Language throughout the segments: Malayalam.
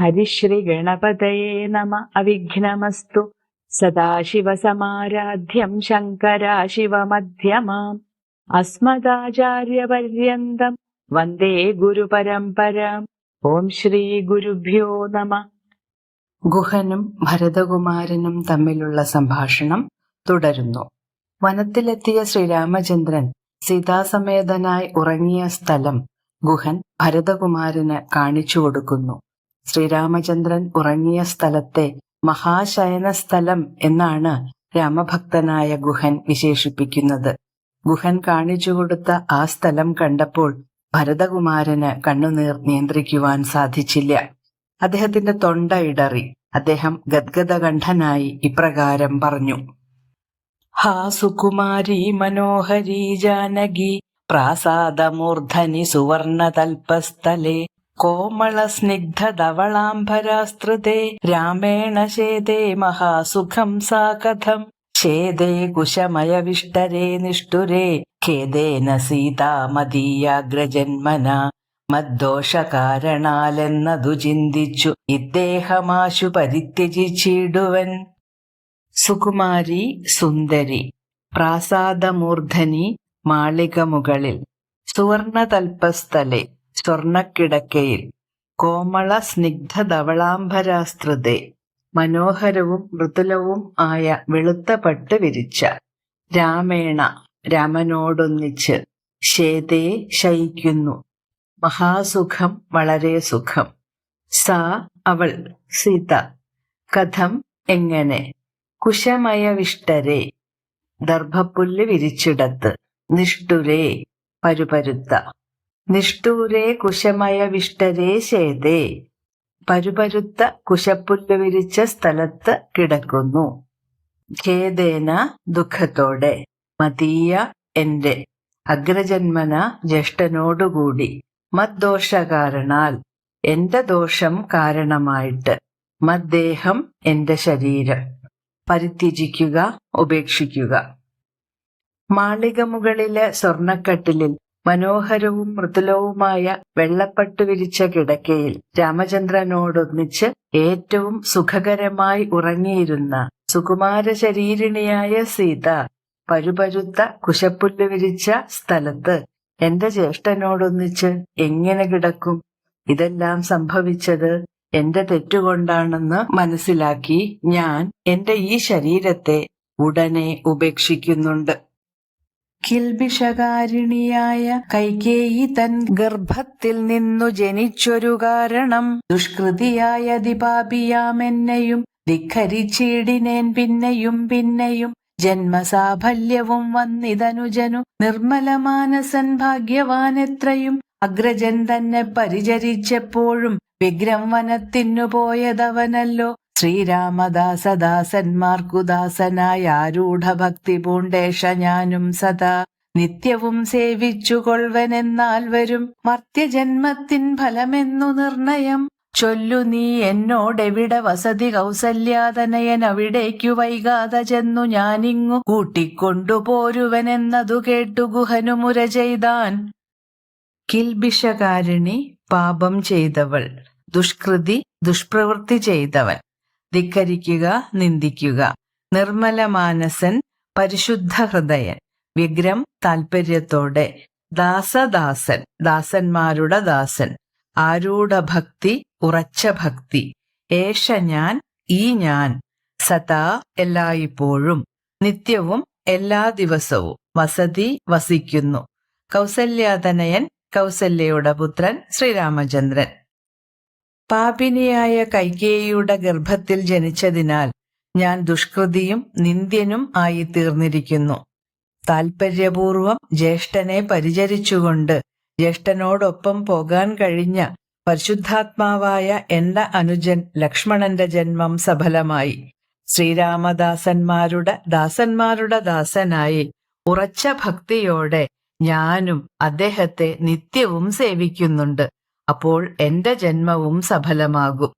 ഹരിശ്രീഗണപതയേ നമ അവിഘ്നമസ്തു സദാശിവസമാരാധ്യം ശങ്കരാശിവമധ്യമാം അസ്മദാചാര്യപര്യന്തം വന്ദേ ഗുരുപരമ്പരാം ഓം ശ്രീ ഗുരുഭ്യോ നമ ഗുഹനും ഭരതകുമാരനും തമ്മിലുള്ള സംഭാഷണം തുടരുന്നു. വനത്തിലെത്തിയ ശ്രീരാമചന്ദ്രൻ സീതാസമേതനായി ഉറങ്ങിയ സ്ഥലം ഗുഹൻ ഭരതകുമാരന് കാണിച്ചു കൊടുക്കുന്നു. ശ്രീരാമചന്ദ്രൻ ഉറങ്ങിയ സ്ഥലത്തെ മഹാശയന സ്ഥലം എന്നാണ് രാമഭക്തനായ ഗുഹൻ വിശേഷിപ്പിക്കുന്നത്. ഗുഹൻ കാണിച്ചു കൊടുത്ത ആ സ്ഥലം കണ്ടപ്പോൾ ഭരതകുമാരന് കണ്ണുനീർ നിയന്ത്രിക്കുവാൻ സാധിച്ചില്ല. അദ്ദേഹത്തിന്റെ തൊണ്ട ഇടറി. അദ്ദേഹം ഗദ്ഗദകണ്ഠനായി ഇപ്രകാരം പറഞ്ഞു. ഹാ സുകുമാരി മനോഹരി ജാനകി പ്രാസാദമൂർധനി സുവർണതൽപസ്ഥലേ കോമള സ്നിഗ്ധധവളാംബരാസ്തൃതേ രാമേണ ശേതേ മഹാസുഖം സാ കഥം. ഛേദേ കുശമയവിഷ്ടരേ നിഷ്ഠുരേ ഖേദേന സീതാമതീയാഗ്രജന്മന. മദ്ദോഷകാരണാലെന്നതു ചിന്തിച്ചു ഇദ്ദേഹമാശു പരിത്യജിച്ചിടുവൻ. സുകുമാരി സുന്ദരി പ്രാസാദമൂർധനി മാളിക മുകളിൽ സുവർണതൽപസ്ഥലെ സ്വർണക്കിടക്കയിൽ. കോമള സ്നിഗ്ധ ധവളാംബരാസ്തൃതെ മനോഹരവും മൃദുലവും ആയ വെളുത്ത പട്ട് വിരിച്ച. രാമേണ രാമനോടൊന്നിച്ച് ശേതേ ശയിക്കുന്നു. മഹാസുഖം വളരെ സുഖം. സാ അവൾ സീത. കഥം എങ്ങനെ? കുശമയവിഷ്ടരെ. ദർഭപ്പുല്ല് വിരിച്ചിടത്ത്. നിഷ്ഠുരേ പരുപരുത്ത. നിഷ്ഠൂരേ കുശമയവിഷ്ടരേ ശേതേ. പരുപരുത്ത കുശപ്പുല്ല് വിരിച്ച സ്ഥലത്ത് കിടക്കുന്നു. ഖേദേന ദുഃഖത്തോടെ. മതീയ എന്റെ അഗ്രജന്മന ജ്യേഷ്ഠനോടുകൂടി. മദ്ദോഷകാരണാൽ എന്റെ ദോഷം കാരണമായിട്ട്. മദ്ദേഹം എന്റെ ശരീരം. പരിത്യജിക്കുക ഉപേക്ഷിക്കുക. മാളിക മുകളിലെ സ്വർണക്കട്ടിലിൽ മനോഹരവും മൃദുലവുമായ വെള്ളപ്പട്ട് വിരിച്ച കിടക്കയിൽ രാമചന്ദ്രനോടൊന്നിച്ച് ഏറ്റവും സുഖകരമായി ഉറങ്ങിയിരുന്ന സുകുമാര ശരീരിണിയായ സീത പരുപരുത്ത കുശപ്പുല്ല് വിരിച്ച സ്ഥലത്ത് എന്റെ ജ്യേഷ്ഠനോടൊന്നിച്ച് എങ്ങനെ കിടക്കും? ഇതെല്ലാം സംഭവിച്ചത് എന്റെ തെറ്റുകൊണ്ടാണെന്ന് മനസ്സിലാക്കി ഞാൻ എന്റെ ഈ ശരീരത്തെ ഉടനെ ഉപേക്ഷിക്കുന്നുണ്ട്. കിൽബിഷകാരിണിയായ കൈകേയി തൻ ഗർഭത്തിൽ നിന്നു ജനിച്ചൊരു കാരണം. ദുഷ്കൃതിയായ ദിപാപിയാമെന്നെയും ധിഖരിച്ചിടിനേൻ പിന്നെയും പിന്നെയും ജന്മസാഫല്യവും വന്നിതനുജനു നിർമ്മലമാനസൻ ഭാഗ്യവാൻ എത്രയും അഗ്രജൻ തന്നെ പരിചരിച്ചപ്പോഴും വിഗ്രം വനത്തിനു പോയതവനല്ലോ. ശ്രീരാമദാസദാസന്മാർക്കു ദാസനായ ആരൂഢഭക്തി പൂണ്ടേഷ ഞാനും സദാ. നിത്യവും സേവിച്ചു കൊൾവനെന്നാൽ വരും മർത്യജന്മത്തിൻ ഫലമെന്നു നിർണയം. ചൊല്ലു നീ എന്നോടെവിടെ വസതി കൗസല്യാതനയൻ അവിടേക്കു വൈകാതെ ചെന്നു ഞാനിങ്ങു കൂട്ടിക്കൊണ്ടുപോരുവനെന്നതു കേട്ടു ഗുഹനു മുര ചെയ്താൻ. കിൽബിഷകാരിണി പാപം ചെയ്തവൾ. ദുഷ്കൃതി ദുഷ്പ്രവൃത്തി ചെയ്തവൻ. ധിക്കരിക്കുക നിന്ദിക്കുക. നിർമ്മല മാനസൻ പരിശുദ്ധ ഹൃദയൻ. വിഗ്രം താൽപര്യത്തോടെ. ദാസദാസൻ ദാസന്മാരുടെ ദാസൻ. ആരൂഢഭക്തി ഉറച്ച ഭക്തി. ഏഷ ഞാൻ ഈ ഞാൻ. സദാ എല്ലായ്പ്പോഴും. നിത്യവും എല്ലാ ദിവസവും. വസതി വസിക്കുന്നു. കൗസല്യാതനയൻ കൗസല്യയുടെ പുത്രൻ ശ്രീരാമചന്ദ്രൻ. പാപിനിയായ കൈകേയിയുടെ ഗർഭത്തിൽ ജനിച്ചതിനാൽ ഞാൻ ദുഷ്കൃതിയും നിന്ദ്യനും ആയി തീർന്നിരിക്കുന്നു. താൽപര്യപൂർവം ജ്യേഷ്ഠനെ പരിചരിച്ചുകൊണ്ട് ജ്യേഷ്ഠനോടൊപ്പം പോകാൻ കഴിഞ്ഞ പരിശുദ്ധാത്മാവായ എന്റെ അനുജൻ ലക്ഷ്മണന്റെ ജന്മം സഫലമായി. ശ്രീരാമദാസന്മാരുടെ ദാസന്മാരുടെ ദാസനായി ഉറച്ച ഭക്തിയോടെ ഞാനും അദ്ദേഹത്തെ നിത്യവും സേവിക്കുന്നുണ്ട്. അപ്പോൾ എന്റെ ജന്മവും സഫലമാകും.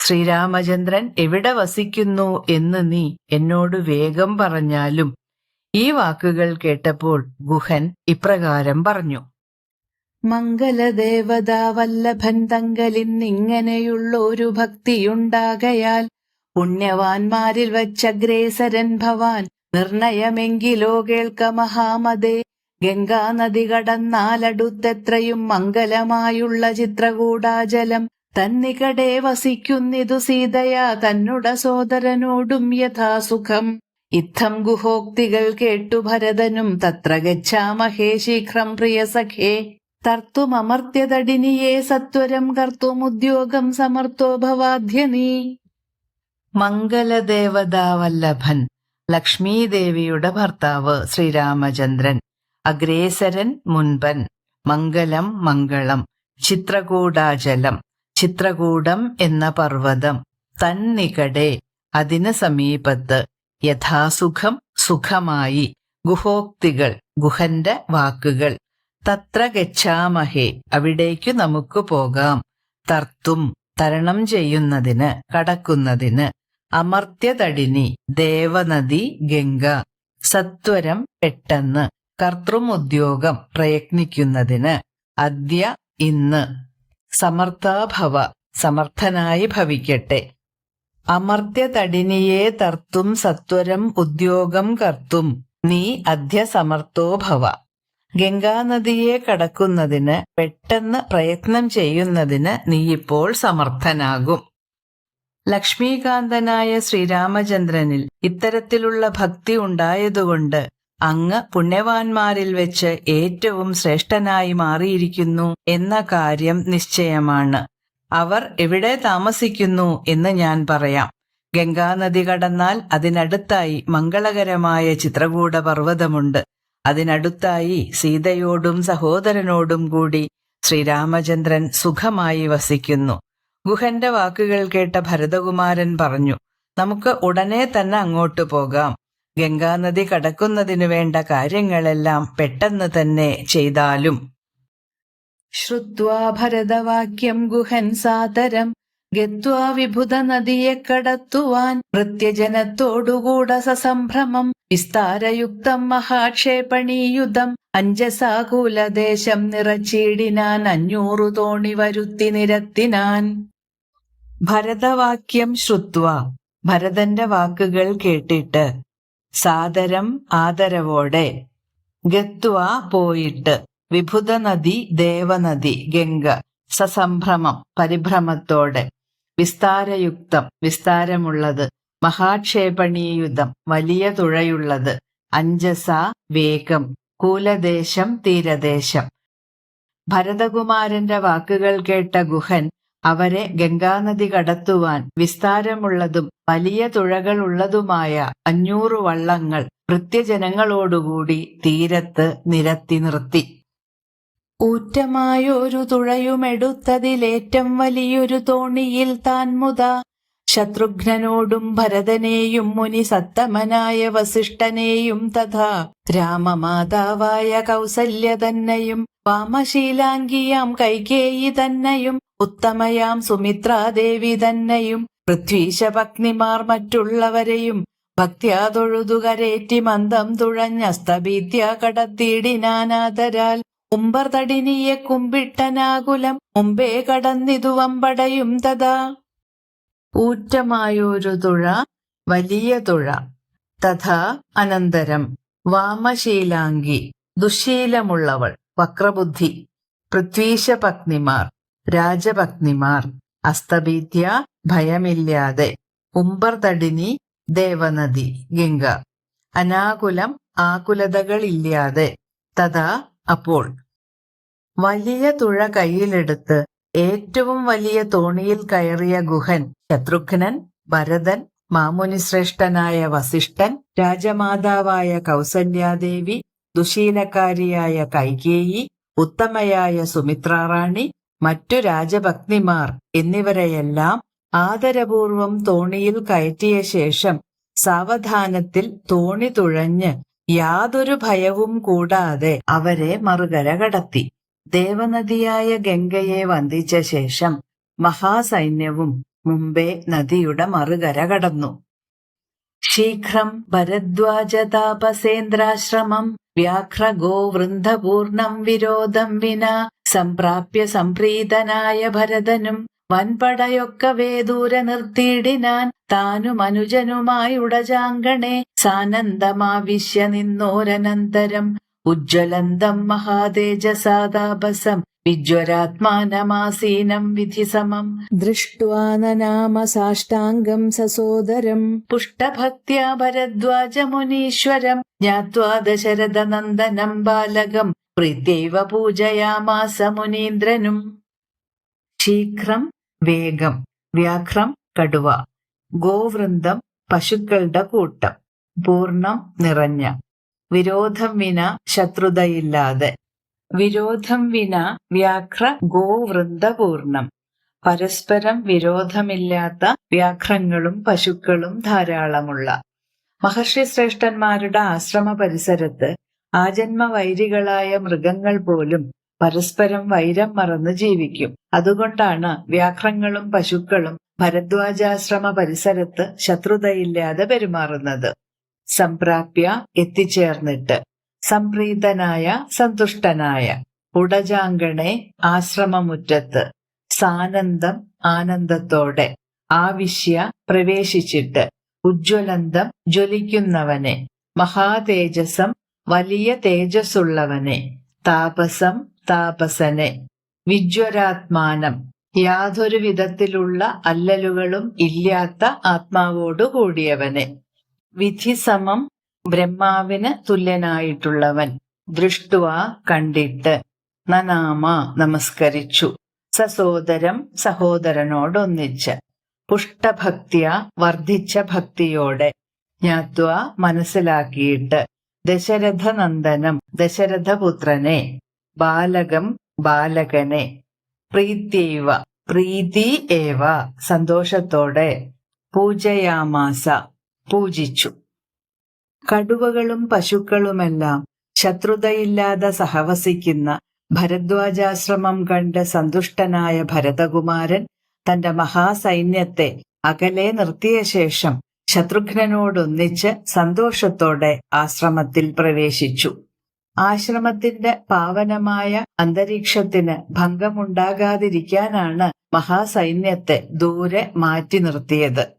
ശ്രീരാമചന്ദ്രൻ എവിടെ വസിക്കുന്നു എന്ന് നീ എന്നോട് വേഗം പറഞ്ഞാലും ഈ വാക്കുകൾ കേട്ടപ്പോൾ ഗുഹൻ ഇപ്രകാരം പറഞ്ഞു. മംഗലദേവത വല്ലഭൻ തങ്കലിന്നിങ്ങനെയുള്ളൊരു ഭക്തിയുണ്ടാകയാൽ പുണ്യവാന്മാരിൽ വച്ചഗ്രേസരൻ ഭവാൻ നിർണയമെങ്കിലോ കേൾക്ക മഹാമതേ. ഗംഗാനദി കടന്നാലടുത്തെത്രയും മംഗലമായുള്ള ചിത്രകൂടാജലം. തന്നികടെ വസിക്കുന്നിതു സീതയാ തന്നുട സോദരനോടും യഥാസുഖം. ഇത്തം ഗുഹോക്തികൾ കേട്ടു ഭരതനും തത്ര ഗച്ഛാമഹേ ശീഘ്രം പ്രിയ സഖേ. തർത്തുമമർത്യതടിനിയെ സത്വരം കർത്തുമുദ്യോഗം സമർത്ഥോ ഭവാധ്യനീ മംഗലദേവതാവല്ലഭൻ ലക്ഷ്മീദേവിയുടെ ഭർത്താവ് ശ്രീരാമചന്ദ്രൻ. അഗ്രേസരൻ മുൻപൻ മംഗലം മംഗളം ചിത്രകൂടാചലം ചിത്രകൂടം എന്ന പർവതം തന്നികടെ അതിന് സമീപത്ത് യഥാസുഖം സുഖമായി ഗുഹോക്തികൾ ഗുഹന്റെ വാക്കുകൾ തത്ര ഗച്ഛാമഹേ അവിടേക്കു നമുക്ക് പോകാം തർത്തും തരണം ചെയ്യുന്നതിന് കടക്കുന്നതിന് അമർത്യതടിനി ദേവനദി ഗംഗ സത്വരം പെട്ടെന്ന് കർത്തൃമുദ്യോഗം പ്രയത്നിക്കുന്നതിന് അദ്യ ഇന്ന്. സമർത്ഥാഭവ സമർത്ഥനായി ഭവിക്കട്ടെ. അമർത്യതടിനിയെ തർത്തും സത്വരം ഉദ്യോഗം കർത്തും. നീ അധ്യ സമർത്ഥോ ഭവ. ഗംഗാനദിയെ കടക്കുന്നതിന് പെട്ടെന്ന് പ്രയത്നം ചെയ്യുന്നതിന് നീ ഇപ്പോൾ സമർത്ഥനാകും. ലക്ഷ്മീകാന്തനായ ശ്രീരാമചന്ദ്രനിൽ ഇത്തരത്തിലുള്ള ഭക്തി ഉണ്ടായതുകൊണ്ട് അങ്ങ് പുണ്യവാന്മാരിൽ വെച്ച് ഏറ്റവും ശ്രേഷ്ഠനായി മാറിയിരിക്കുന്നു എന്ന കാര്യം നിശ്ചയമാണ്. അവർ എവിടെ താമസിക്കുന്നു എന്ന് ഞാൻ പറയാം. ഗംഗാനദി കടന്നാൽ അതിനടുത്തായി മംഗളകരമായ ചിത്രകൂട പർവതമുണ്ട്. അതിനടുത്തായി സീതയോടും സഹോദരനോടും കൂടി ശ്രീരാമചന്ദ്രൻ സുഖമായി വസിക്കുന്നു. ഗുഹന്റെ വാക്കുകൾ കേട്ട ഭരതകുമാരൻ പറഞ്ഞു നമുക്ക് ഉടനെ തന്നെ അങ്ങോട്ട് പോകാം. ഗംഗാനദി കടക്കുന്നതിനു വേണ്ട കാര്യങ്ങളെല്ലാം പെട്ടെന്ന് തന്നെ ചെയ്താലും. ശ്രുത്വാ ഭരതവാക്യം ഗുഹൻ സാദരം. ഗത്വാ വിഭുത നദിയെ കടത്തുവാൻ ഭൃത്യജനത്തോടുകൂട സസംഭ്രമം. വിസ്താരയുക്തം മഹാക്ഷേപണീയുധം. അഞ്ചസാകൂലദേശം നിറച്ചീടിനാൻ അഞ്ഞൂറു തോണി വരുത്തി നിരത്തിനാൻ. ഭരതവാക്യം ശ്രുത്വ. ഭരതന്റെ വാക്കുകൾ കേട്ടിട്ട് സാദരം ആദരവോടെ ഗത്വ പോയിട്ട്. വിഭുത നദി ദേവനദി ഗംഗ സസംഭ്രമം പരിഭ്രമത്തോടെ. വിസ്താരയുക്തം വിസ്താരമുള്ളത് മഹാക്ഷേപണീയുധം വലിയ തുഴയുള്ളത് അഞ്ചസ വേഗം കൂലദേശം തീരദേശം. ഭരതകുമാരന്റെ വാക്കുകൾ കേട്ട ഗുഹൻ അവരെ ഗംഗാനദി കടത്തുവാൻ വിസ്താരമുള്ളതും വലിയ തുഴകളുള്ളതുമായ അഞ്ഞൂറ് വള്ളങ്ങൾ വൃത്യജനങ്ങളോടുകൂടി തീരത്ത് നിരത്തി നിർത്തി. ഊറ്റമായൊരു തുഴയുമെടുത്തതിലേറ്റം വലിയൊരു തോണിയിൽ താൻ മുത ശത്രുഘ്നനോടും ഭരതനെയും മുനി സത്തമനായ വസിഷ്ഠനെയും തഥാ രാമമാതാവായ കൗസല്യ തന്നെയും വാമശീലാംഗിയാം കൈകേയി തന്നെയും ഉത്തമയാം സുമിത്രാദേവി തന്നെയും പൃഥ്വീശപത്നിമാർ മറ്റുള്ളവരെയും ഭക്ത്യാ മന്ദം തുഴഞ്ഞസ്തഭീത്യ കടത്തിയിടിനാനാദരാൽ ഉമ്പർ തടിനിയെ കുമ്പിട്ടനാകുലം മുമ്പേ കടന്നിതു വമ്പടയും തഥാ ഊറ്റമായൊരു തുഴ വലിയ തുഴ. തഥാ അനന്തരം. വാമശീലാംഗി. ദുശീലമുള്ളവൾ. വക്രബുദ്ധി. പൃഥ്വീശപത്നിമാർ. രാജപത്നിമാർ. അസ്തഭീത്യ ഭയമില്ലാതെ. ഉമ്പർതടിനി ദേവനദി. ഗംഗ. അനാകുലം. ആകുലതകളില്ലാതെ. തഥാ അപ്പോൾ. വലിയ തുഴ കയ്യിലെടുത്ത് ഏറ്റവും വലിയ തോണിയിൽ കയറിയ ഗുഹൻ ശത്രുഘ്നൻ ഭരതൻ മാമുനിശ്രേഷ്ഠനായ വസിഷ്ഠൻ രാജമാതാവായ കൗസല്യാദേവി ദുശീലക്കാരിയായ കൈകേയി ഉത്തമയായ സുമിത്രാറാണി മറ്റു രാജഭക്തിമാർ എന്നിവരെയെല്ലാം ആദരപൂർവം തോണിയിൽ കയറ്റിയ ശേഷം സാവധാനത്തിൽ തോണി തുഴഞ്ഞ് യാതൊരു ഭയവും കൂടാതെ അവരെ മറുകര കടത്തി. ദേവനദിയായ ഗംഗയെ വന്ദിച്ച ശേഷം മഹാസൈന്യവും മുമ്പേ നദിയുടെ മറുകര കടന്നു. ശീഘ്രം ഭരദ്വാജതാപസേന്ദ്രാശ്രമം വ്യാഘ്രഗോവൃന്ദപൂർണം വിരോധം വിന സംപ്രാപ്യ സംപ്രീതനായ ഭരതനും വൻപടയൊക്കവേ ദൂരെ നിർത്തിയിടിനാൻ താനും അനുജനുമായി ഉടജാങ്കണേ സാനന്ദമാവിശ്യ നിന്നോരനന്തരം ഉജ്ജ്വലന്തം മഹാതേജസാതാപസം വിജ്വരാത്മാനമാസീനം വിധിസമം. സമം നനാമ സാഷ്ടാംഗം സസോദരം. പുഷ്ടഭക്ത്യാ ഭരദ്വാജ മുനീശ്വരം ജ്ഞാത്വാ ദശരഥ നന്ദനം ബാലകം പ്രീത്യൈവ പൂജയാമാസ മുനീന്ദ്രനും ശീഘ്രം വേഗം വ്യാഘ്രം കടുവ. ഗോവൃന്ദം പശുക്കളുടെ കൂട്ടം. പൂർണം നിറഞ്ഞ. വിരോധം വിന ശത്രുതയില്ലാതെ. വിരോധം വിന വ്യാഘ്ര ഗോവൃന്ദപൂർണം. പരസ്പരം വിരോധമില്ലാത്ത വ്യാഘ്രങ്ങളും പശുക്കളും ധാരാളമുള്ള. മഹർഷി ശ്രേഷ്ഠന്മാരുടെ ആശ്രമ പരിസരത്ത് ആജന്മ വൈരികളായ മൃഗങ്ങൾ പോലും പരസ്പരം വൈരം മറന്ന് ജീവിക്കും. അതുകൊണ്ടാണ് വ്യാഘ്രങ്ങളും പശുക്കളും ഭരദ്വാജാശ്രമ പരിസരത്ത് ശത്രുതയില്ലാതെ പെരുമാറുന്നത്. സംപ്രാപ്യ എത്തിച്ചേർന്നിട്ട് സംപ്രീതനായ സന്തുഷ്ടനായ ഉടജാങ്കണെ ആശ്രമമുറ്റത്ത് സാനന്ദം ആനന്ദത്തോടെ ആവിശ്യ പ്രവേശിച്ചിട്ട് ഉജ്ജ്വലന്തം ജ്വലിക്കുന്നവനെ മഹാതേജസം വലിയ തേജസ്സുള്ളവനെ താപസം താപസനെ വിജ്വരാത്മാനം യാതൊരു വിധത്തിലുള്ള അല്ലലുകളും ഇല്ലാത്ത ആത്മാവോടു കൂടിയവനെ വിധിസമം ബ്രഹ്മാവിന് തുല്യനായിട്ടുള്ളവൻ. ദൃഷ്ടുവ കണ്ടിട്ട്. നനാമ നമസ്കരിച്ചു. സസോദരം സഹോദരനോടൊന്നിച്ച്. പുഷ്ടഭക്തിയ വർദ്ധിച്ച ഭക്തിയോടെ. ജ്ഞാത്വ മനസ്സിലാക്കിയിട്ട്. ദശരഥനന്ദനം ദശരഥപുത്രനെ. ബാലകം ബാലകനെ. പ്രീത്യൈവ. പ്രീതി ഏവ. സന്തോഷത്തോടെ. പൂജയാമാസ. പൂജിച്ചു. കടുവകളും പശുക്കളുമെല്ലാം ശത്രുതയില്ലാതെ സഹവസിക്കുന്ന ഭരദ്വാജാശ്രമം കണ്ട് സന്തുഷ്ടനായ ഭരതകുമാരൻ തന്റെ മഹാസൈന്യത്തെ അകലെ നിർത്തിയ ശേഷം ശത്രുഘ്നനോടൊന്നിച്ച് സന്തോഷത്തോടെ ആശ്രമത്തിൽ പ്രവേശിച്ചു. ആശ്രമത്തിന്റെ പാവനമായ അന്തരീക്ഷത്തിന് ഭംഗമുണ്ടാകാതിരിക്കാനാണ് മഹാസൈന്യത്തെ ദൂരെ മാറ്റി നിർത്തിയത്.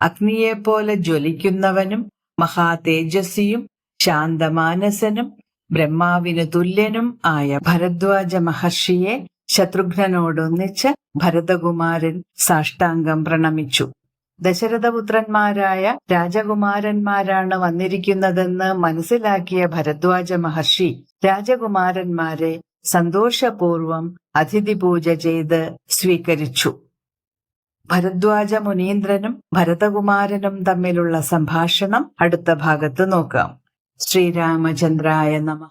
അഗ്നിയെപ്പോലെ ജ്വലിക്കുന്നവനും മഹാതേജസ്സിയും ശാന്തമാനസനും ബ്രഹ്മാവിന് തുല്യനും ആയ ഭരദ്വാജ മഹർഷിയെ ശത്രുഘ്നോടൊന്നിച്ച് ഭരതകുമാരൻ സാഷ്ടാംഗം പ്രണമിച്ചു. ദശരഥപുത്രന്മാരായ രാജകുമാരന്മാരാണ് വന്നിരിക്കുന്നതെന്ന് മനസ്സിലാക്കിയ ഭരദ്വാജ മഹർഷി രാജകുമാരന്മാരെ സന്തോഷപൂർവം അതിഥി പൂജ ചെയ്ത് സ്വീകരിച്ചു. ഭരദ്വാജ മുനീന്ദ്രനും ഭരതകുമാരനും തമ്മിലുള്ള സംഭാഷണം അടുത്ത ഭാഗത്ത് നോക്കാം. ശ്രീരാമചന്ദ്രായ നമ.